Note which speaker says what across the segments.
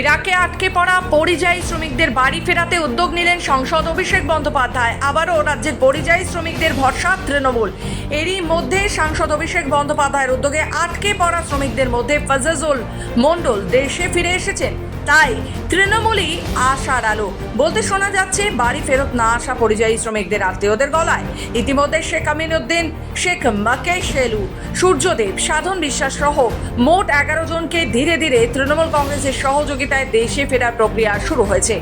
Speaker 1: ইরাকে আটকে পড়া পরিযায়ী শ্রমিকদের বাড়ি ফেরাতে উদ্যোগ নিলেন সংসদ অভিষেক বন্দ্যোপাধ্যায়। আবারও রাজ্যের পরিযায়ী শ্রমিকদের ভরসা তৃণমূল। এরই মধ্যে সাংসদ অভিষেক বন্দ্যোপাধ্যায়ের উদ্যোগে আটকে পড়া শ্রমিকদের মধ্যে ফজাজুল মণ্ডল দেশে ফিরে এসেছেন। তাই তৃণমূলই আশার আলো। বলতে শোনা যাচ্ছে, বাড়ি ফেরত না আসা পরিযায়ী শ্রমিকদের আত্মীয়দের গলায়। ইতিমধ্যে শেখ আমিনুদ্দিন, শেখ মাকেশ শেলু, সূর্যদেব, সাধন বিশ্বাস সহ মোট এগারো জনকে ধীরে ধীরে তৃণমূল কংগ্রেসের সহযোগিতায় দেশে ফেরার প্রক্রিয়া শুরু হয়েছে।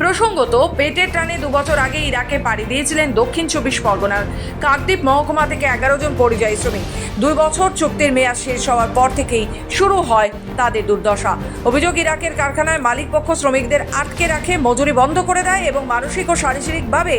Speaker 1: প্রসঙ্গত, পেটের টানে দুবছর আগে ইরাকে পাড়ি দিয়েছিলেন দক্ষিণ চব্বিশ পরগনার কাকদ্বীপ মহকুমা থেকে এগারো জন পরিযায়ী শ্রমিক। দুই বছর চুক্তির মেয়াদ শেষ হওয়ার পর থেকেই শুরু হয় তাদের দুর্দশা। অভিযোগ, ইরাকের কারখানায় মালিকপক্ষ শ্রমিকদের আটকে রাখে, মজুরি বন্ধ করে দেয় এবং মানসিক ও শারীরিকভাবে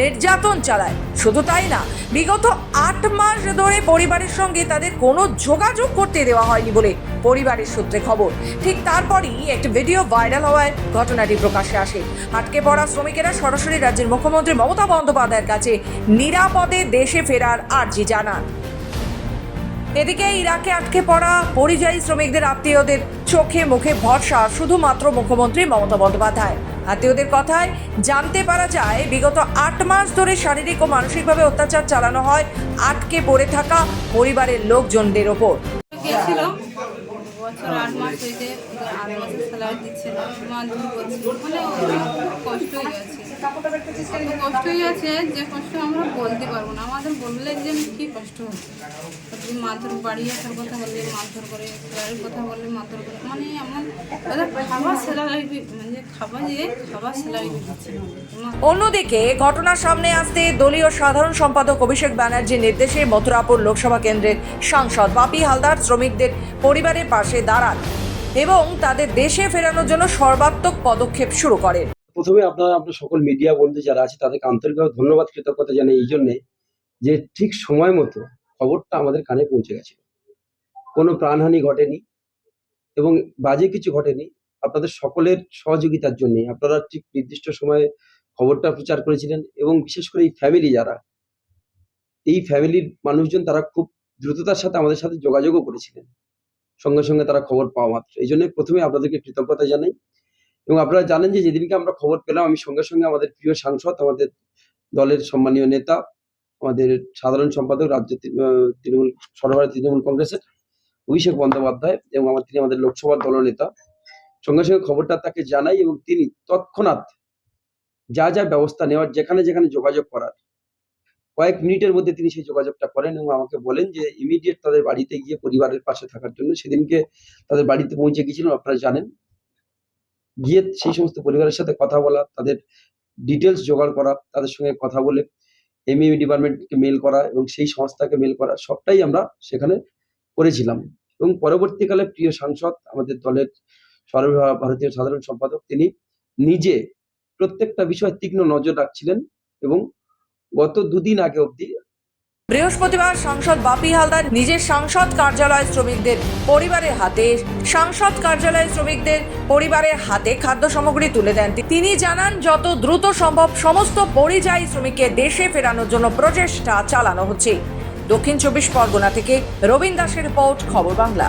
Speaker 1: নির্যাতন চালায়। শুধু তাই না, বিগত আট মাস ধরে পরিবারের সঙ্গে তাদের কোনো যোগাযোগ করতে দেওয়া হয়নি বলে পরিবারের সূত্রে খবর। ঠিক তারপরই একটি ভিডিও ভাইরাল হওয়ায় ঘটনাটি প্রকাশ্যে আসে। আটকে পড়া শ্রমিকেরা সরাসরি রাজ্যের মুখ্যমন্ত্রী মমতা বন্দ্যোপাধ্যায়ের কাছে নিরাপদে দেশে ফেরার আর্জি জানান। এদিকে ইরাকে আটকে পড়া পরিযায়ী শ্রমিকদের আত্মীয়দের চোখে মুখে ভরসা শুধুমাত্র মুখ্যমন্ত্রী মমতা বন্দ্যোপাধ্যায়। আত্মীয়দের কথায় জানতে পারা যায়, বিগত আট মাস ধরে শারীরিক ও মানসিকভাবে অত্যাচার চালানো হয়, আটকে পড়ে থাকা পরিবারের লোকজনদের ওপর।
Speaker 2: বছর আট মাস হয়েছে আট মাসের স্যালারি দিচ্ছে মানে ওদের কষ্ট হয়ে যাচ্ছে এত কষ্ট হয়ে যাচ্ছে যে কষ্ট আমরা বলতে পারব না। আমাদের বললে যে কি কষ্ট হচ্ছে মারধর বাড়ি আসার কথা বললে, মারধর করে স্যালারির কথা বললে, মারধর করে মানে এমন খাবার স্যালারি মানে খাবার যে খাবার স্যালারি দিচ্ছে
Speaker 1: অন্যদিকে ঘটনার সামনে আসতে দলীয় সাধারণ সম্পাদক অভিষেক ব্যানার্জির নির্দেশে মথুরাপুর লোকসভা কেন্দ্রের সাংসদ বাপি হালদার, শ্রমিকদের পরিবারের পাশে দাঁড়ান এবং তাদের দেশে ফেরানোর জন্য সর্বাত্মক পদক্ষেপ শুরু করেন।
Speaker 3: প্রথমে আপনারা, আপনার সকল মিডিয়া বন্ধু যারা আছে, তাদেরকে আন্তরিকভাবে ধন্যবাদ, কৃতজ্ঞতা জানাই এই জন্যে যে ঠিক সময় মতো খবরটা আমাদের কানে পৌঁছে গেছে। কোনো প্রাণহানি ঘটেনি এবং বাজে কিছু ঘটেনি। আপনাদের সকলের সহযোগিতার জন্য আপনারা ঠিক নির্দিষ্ট সময়ে খবরটা প্রচার করেছিলেন এবং বিশেষ করে এই ফ্যামিলি যারা, এই ফ্যামিলির মানুষজন তারা খুব দ্রুততার সাথে আমাদের সাথে যোগাযোগও করেছিলেন। সঙ্গে সঙ্গে তারা খবর পাওয়া মাত্র। এই জন্য প্রথমে আপনাদেরকে কৃতজ্ঞতা জানাই। এবং আপনারা জানেন যে যেদিনকে আমরা খবর পেলাম, আমি সঙ্গে সঙ্গে আমাদের প্রিয় সাংসদ, আমাদের দলের সম্মানীয় নেতা, আমাদের সাধারণ সম্পাদক, রাজ্য তৃণ- তৃণমূল, সর্বভারতীয় তৃণমূল কংগ্রেসের অভিষেক বন্দ্যোপাধ্যায় এবং আমার, তিনি আমাদের লোকসভার দলনেতা সঙ্গে সঙ্গে খবরটা তাকে জানাই এবং তিনি তৎক্ষণাৎ যা যা ব্যবস্থা নেওয়ার, যেখানে যেখানে যোগাযোগ করার কয়েক মিনিটের মধ্যে তিনি সেই যোগাযোগটা করেন এবং আমাকে বলেন যে ইমিডিয়েট তাদের বাড়িতে গিয়ে পরিবারের পাশে থাকার জন্য সেদিনকে তাদের বাড়িতে পৌঁছে গিয়েছিলাম আপনারা জানেন। গিয়ে সেই সমস্ত পরিবারের সাথে কথা বলা, তাদের ডিটেলস জোগাড় করা, তাদের সঙ্গে কথা বলে এমইউ ডিপার্টমেন্টকে মেল করা এবং সেই সংস্থাকে মেল করা, সবটাই আমরা সেখানে করেছিলাম। এবং পরবর্তীকালে প্রিয় সাংসদ, আমাদের দলের সর্বভারতীয় সাধারণ সম্পাদক, তিনি নিজে প্রত্যেকটা বিষয়ে তীক্ষ্ণ নজর রাখছিলেন এবং গত দুদিন আগে অবধি।
Speaker 1: বৃহস্পতিবার সাংসদ বাপি হালদার নিজের সাংসদ কার্যালয় শ্রমিকদের পরিবারের হাতে, সাংসদ কার্যালয় শ্রমিকদের পরিবারের হাতে খাদ্য সামগ্রী তুলে দেন। তিনি জানান, যত দ্রুত সম্ভব সমস্ত পরিযায়ী শ্রমিককে দেশে ফেরানোর জন্য প্রচেষ্টা চালানো হচ্ছে। দক্ষিণ চব্বিশ পরগনা থেকে রবীন দাসের রিপোর্ট, খবর বাংলা।